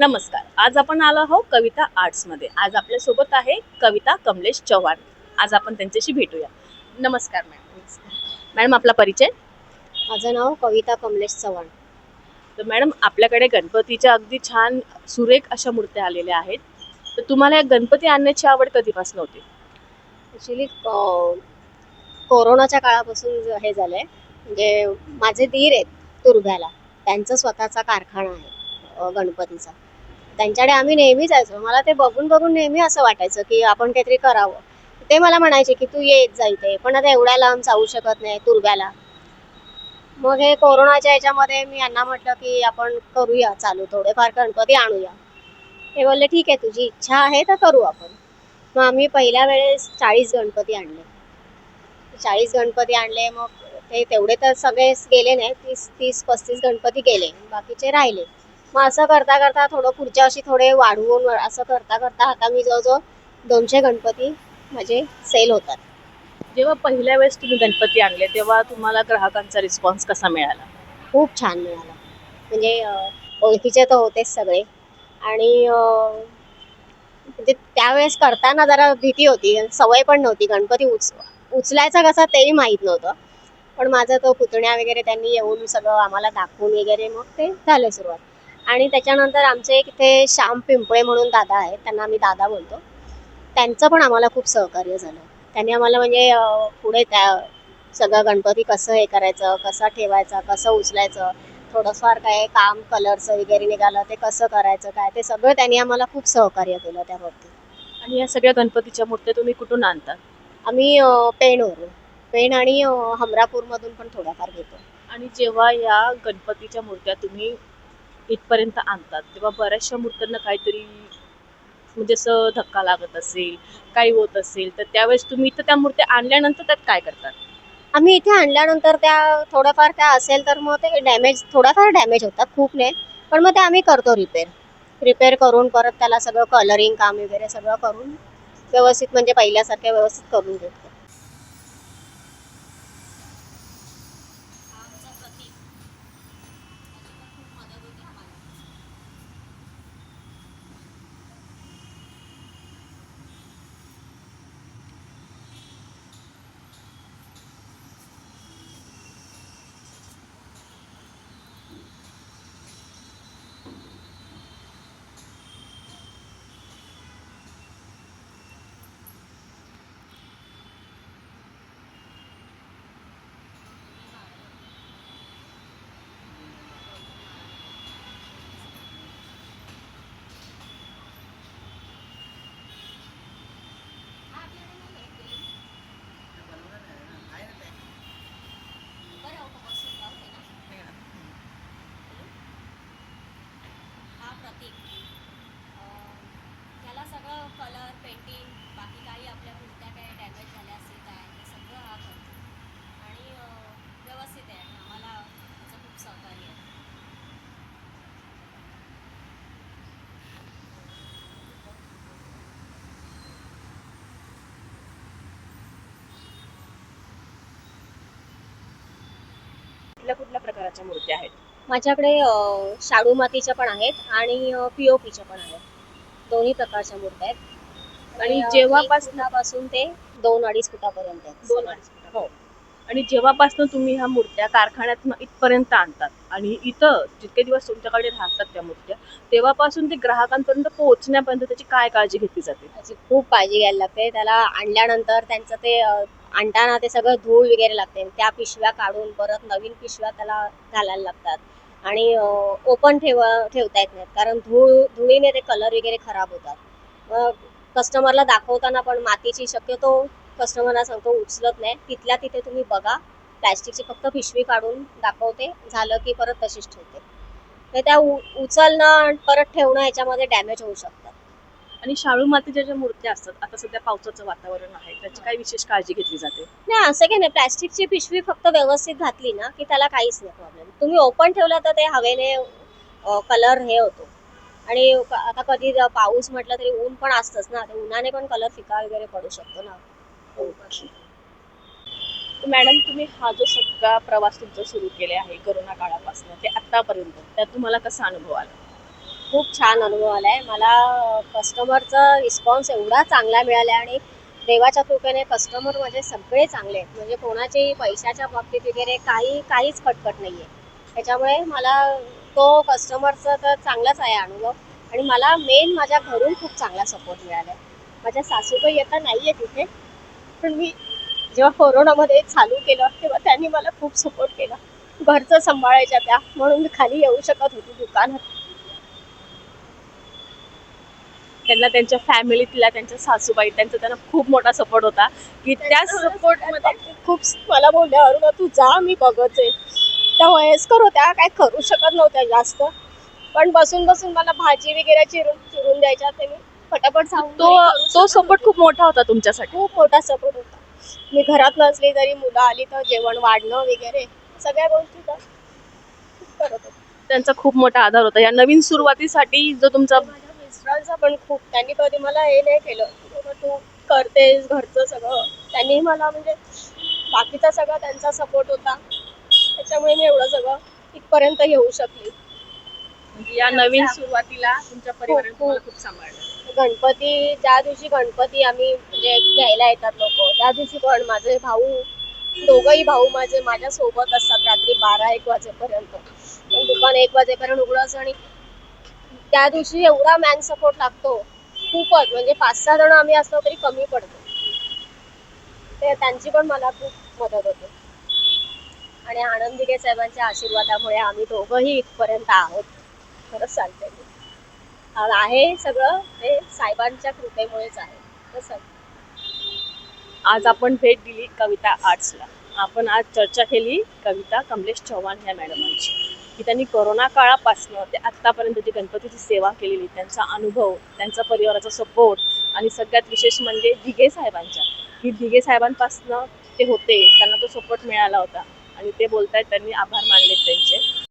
नमस्कार. आज आपण आलो आहोत कविता आर्ट्समध्ये आज आपल्यासोबत आहे कविता कमलेश चव्हाण. आज आपण त्यांच्याशी भेटूया. नमस्कार मॅडम मॅडम आपला परिचय? माझं नाव कविता कमलेश चव्हाण. तर मॅडम आपल्याकडे गणपतीच्या अगदी छान सुरेख अशा मूर्त्या आलेल्या आहेत. तर तुम्हाला या गणपती आणण्याची आवड कधीपासून होती? ॲक्च्युली कोरोनाच्या काळापासून ज- हे झालंय म्हणजे माझे दीर आहेत तुर्भ्याला त्यांचा स्वतःचा कारखाना आहे अं, गणपतीचा. त्यांच्याकडे आम्ही नेहमी जायचो मला ते बघून बघून नेहमी असं वाटायचं की आपण काहीतरी करावं. ते मला म्हणायचे की तू येत जा इथे. पण आता एवढ्या लांब जाऊ शकत नाही तुरब्याला मग हे कोरोनाच्या याच्यामध्ये मी यांना म्हटलं की आपण करूया चालू थोडेफार गणपती आणूया. ते बोलले ठीक आहे तुझी इच्छा आहे तर करू आपण. मग आम्ही पहिल्या वेळेस चाळीस गणपती आणले. चाळीस गणपती आणले मग ते तेवढे तर सगळे गेले नाही तीस तीस पस्तीस गणपती गेले. बाकीचे राहिले. मग असं करता करता थोडं पुढच्या वर्षी थोडे वाढवून असं करता करता आता मी जवळजवळ दोनशे गणपती माझे सेल होतात. जेव्हा पहिल्या वेळेस तुम्ही गणपती आणले तेव्हा तुम्हाला ग्राहकांचा रिस्पॉन्स कसा मिळाला? खूप छान मिळाला. म्हणजे ओळखीचे तर होतेच सगळे. आणि म्हणजे त्यावेळेस करताना जरा भीती होती. सवय पण नव्हती गणपती उच उचलायचा कसा तेही माहीत नव्हतं. पण माझा तो पुतण्या वगैरे त्यांनी येऊन सगळं आम्हाला दाखवून वगैरे मग ते झालं सुरुवात. आणि त्याच्यानंतर आमचे एक इथे श्याम पिंपळे म्हणून दादा आहेत त्यांना आम्ही दादा बोलतो. त्यांचं पण आम्हाला खूप सहकार्य झालं. त्यांनी आम्हाला म्हणजे पुढे त्या सगळं गणपती कसं हे करायचं कसं ठेवायचं कसं उचलायचं थोडंफार काय काम कलरचं वगैरे निघालं ते कसं करायचं काय ते सगळं त्यांनी आम्हाला खूप सहकार्य केलं त्या बाबतीत. आणि या सगळ्या गणपतीच्या मूर्त्या तुम्ही कुठून आणता? आम्ही पेणवरून. पेण आणि हमरापूरमधून पण थोड्याफार घेतो. आणि जेव्हा या गणपतीच्या मूर्त्या तुम्ही इथपर्यंत आणतात. तेव्हा बऱ्याचशा मूर्त्यांना काहीतरी म्हणजे असं धक्का लागत असेल काही होत असेल तर त्यावेळेस तुम्ही इथं त्या मूर्त्या आणल्यानंतर त्यात काय करतात? आम्ही इथे आणल्यानंतर त्या थोड्याफार त्या असेल तर मग ते डॅमेज थोडाफार डॅमेज होतात खूप नाही पण मग ते आम्ही करतो रिपेअर रिपेअर करून परत त्याला सगळं कलरिंग काम वगैरे सगळं करून व्यवस्थित म्हणजे पहिल्यासारख्या व्यवस्थित करून देतो हा प्रतीक अं, त्याला सगळं कलर पेंटिंग बाकी काही आपल्या मूर्त्या काही डॅमेज झाल्या असेल काय हे सगळं हा करतो आणि अं, व्यवस्थित आहे आणि आम्हाला त्याचं खूप सहकार्य आहे कुठल्या कुठल्या प्रकारच्या मूर्त्या आहेत? माझ्याकडे अ, शाडू मातीच्या पण आहेत आणि पीओपीच्या पण आहेत. दोन्ही प्रकारच्या मूर्त्या आहेत. आणि अ, जेव्हापास- एक फुटापासून ते दोन अडीच फुटापर्यंत आहेत. दोन अडीच फुटापर्यंत. हो. आणि जेव्हापासून तुम्ही ह्या मूर्त्या कारखान्यात इथपर्यंत आणतात आणि इथं जितके दिवस तुमच्याकडे राहतात त्या मूर्त्या तेव्हापासून ते ग्राहकांपर्यंत पोहोचण्यापर्यंत त्याची काय काळजी घेतली जाते? त्याची खूप काळजी घ्यायला लागते. त्याला आणल्यानंतर त्यांचं ते अ, आणताना ते सगळं धूळ वगैरे लागते. त्या पिशव्या काढून परत नवीन पिशव्या त्याला घालायला लागतात. आणि ओपन ठेव ठेवता येत नाहीत. कारण धूळ धुळीने ते कलर वगैरे खराब होतात. मग कस्टमरला दाखवताना पण मातीची शक्यतो कस्टमरला सांगतो उचलत नाही. तिथल्या तिथे तुम्ही बघा. प्लॅस्टिकची फक्त पिशवी काढून दाखवते. झालं की परत तशीच ठेवते. तर त्या उ- उचलणं आणि परत ठेवणं याच्यामध्ये डॅमेज होऊ शकतात. आणि शाळू मातीच्या ज्या मूर्त्या असतात आता सध्या पावसाचं वातावरण आहे त्याची काय विशेष काळजी घेतली जाते? नाही असं काही नाही. प्लॅस्टिकची पिशवी फक्त व्यवस्थित घातली ना की त्याला काहीच नाही प्रॉब्लेम तुम्ही ओपन ठेवलं तर ते हवेने कलर हे होतो. आणि आता कधी पाऊस म्हटलं तरी ऊन पण असतंच ना ते उन्हाने पण कलर फिका वगैरे पडू शकतो ना. तर मॅडम तुम्ही हा जो सगळा प्रवास तुमचा सुरू केला आहे करोना काळापासून ते आतापर्यंत त्यात तुम्हाला कसा अनुभव आला? खूप छान अनुभव आला आहे मला कस्टमरचा रिस्पॉन्स एवढा चांगला मिळाला आहे आणि देवाच्या कृपेने कस्टमर माझे सगळे चांगले आहेत. म्हणजे कोणाची पैशाच्या बाबतीत वगैरे काही काहीच कटकट नाही आहे त्याच्यामुळे मला तो कस्टमरचा तर चांगलाच आहे अनुभव आणि मला मेन माझ्या घरून खूप चांगला सपोर्ट मिळाला आहे माझ्या सासूबाई आता नाही आहे तिथे पण मी जेव्हा कोरोनामध्ये चालू केलं तेव्हा त्यांनी मला खूप सपोर्ट केला. घरचं सांभाळायच्या त्या म्हणून मी खाली येऊ शकत होती दुकानात. त्यांना त्यांच्या फॅमिलीतल्या त्यांच्या सासूबाई त्यांचा त्यांना खूप मोठा सपोर्ट होता. की त्या सपोर्टमध्ये खूप मला बोलल्या अरुणा तू जा मी बघत. आहे त्या वयस्कर होत्या काय करू शकत नव्हत्या जास्त. पण बसून बसून मला भाजी वगैरे चिरून चिरून द्यायच्या ते मी फटाफट सांगून तो तो सपोर्ट खूप मोठा होता तुमच्यासाठी. खूप मोठा सपोर्ट होता. मी घरात नसली तरी मुलं आली तर जेवण वाढणं वगैरे सगळ्या गोष्टी तर करत होते. त्यांचा खूप मोठा आधार होता. या नवीन सुरुवातीसाठी जो तुमचा मिस्टरांचा पण खूप त्यांनी कधी मला हे नाही केलं. की बाबा तू करतेस घरचं सगळं. त्यांनी मला म्हणजे बाकीचा सगळा त्यांचा सपोर्ट होता. त्याच्यामुळे मी एवढं सगळं इथपर्यंत येऊ शकली. म्हणजे या नवीन सुरुवातीला तुमच्या परिवाराने खूप- तुम्हाला खूप सांभाळलं. गणपती ज्या दिवशी गणपती आम्ही म्हणजे घ्यायला येतात लोक त्या दिवशी पण माझे भाऊ दोघंही भाऊ माझे माझ्या सोबत असतात रात्री बारा एक वाजेपर्यंत. पण दुकान एक वाजेपर्यंत उघडं आणि त्या दिवशी एवढा मॅन सपोर्ट लागतो. खूपच म्हणजे पाच सहा जण आम्ही असलो तरी कमी पडतो. ते त्यांची पण मला खूप मदत होते. आणि आनंद साहेबांच्या आशीर्वादामुळे आम्ही दोघंही इथपर्यंत आहोत. खरंच सांगते मी आणि आहे सगळं हे साहेबांच्या कृपेमुळेच आहे. खरंच सांगते. आज आपण भेट दिली कविता आर्ट्सला. आपण आज चर्चा केली कविता कमलेश चव्हाण ह्या मॅडमांची. की त्यांनी कोरोना काळापासनं ते आत्तापर्यंत जी गणपतीची सेवा केलेली त्यांचा अनुभव त्यांचा परिवाराचा सपोर्ट आणि सगळ्यात विशेष म्हणजे दिघे साहेबांच्या. की दिघे साहेबांपासनं ते होते त्यांना तो सपोर्ट मिळाला होता आणि ते बोलतायत त्यांनी आभार मानलेत त्यांचे.